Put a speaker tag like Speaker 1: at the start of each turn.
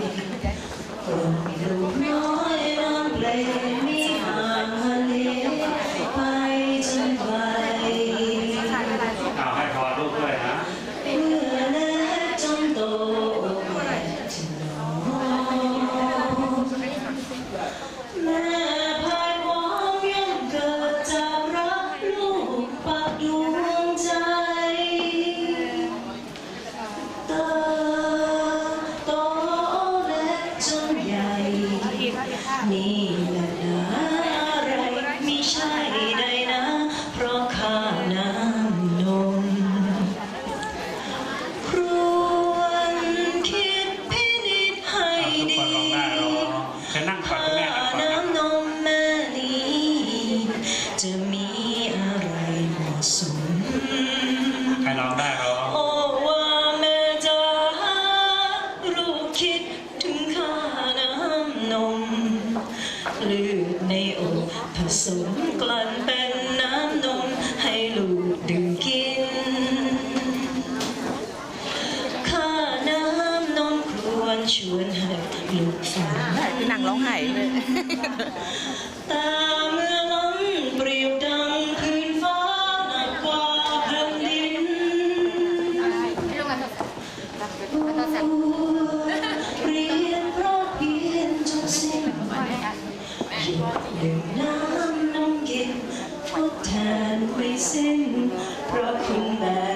Speaker 1: Ờ, Thank you. นี่และนะอะไรไม่ใช่ใดนะ เพราะข้าน้ำนมครวญคิดพินิจให้ดี
Speaker 2: แค่ข้าน้
Speaker 1: ำนมแม่นี้จะมีอะไรเหมาะสม เลือดในอกผสมกลั่นเป็นน้ำนมให้ลูกดื่มกิน ข้าน้ำนมควรชวนให้ลูกฝันหนังร้องไห้เลย ดื่มน้ำนมกินทดแทนไม่สิ้นเพราะคุณแม่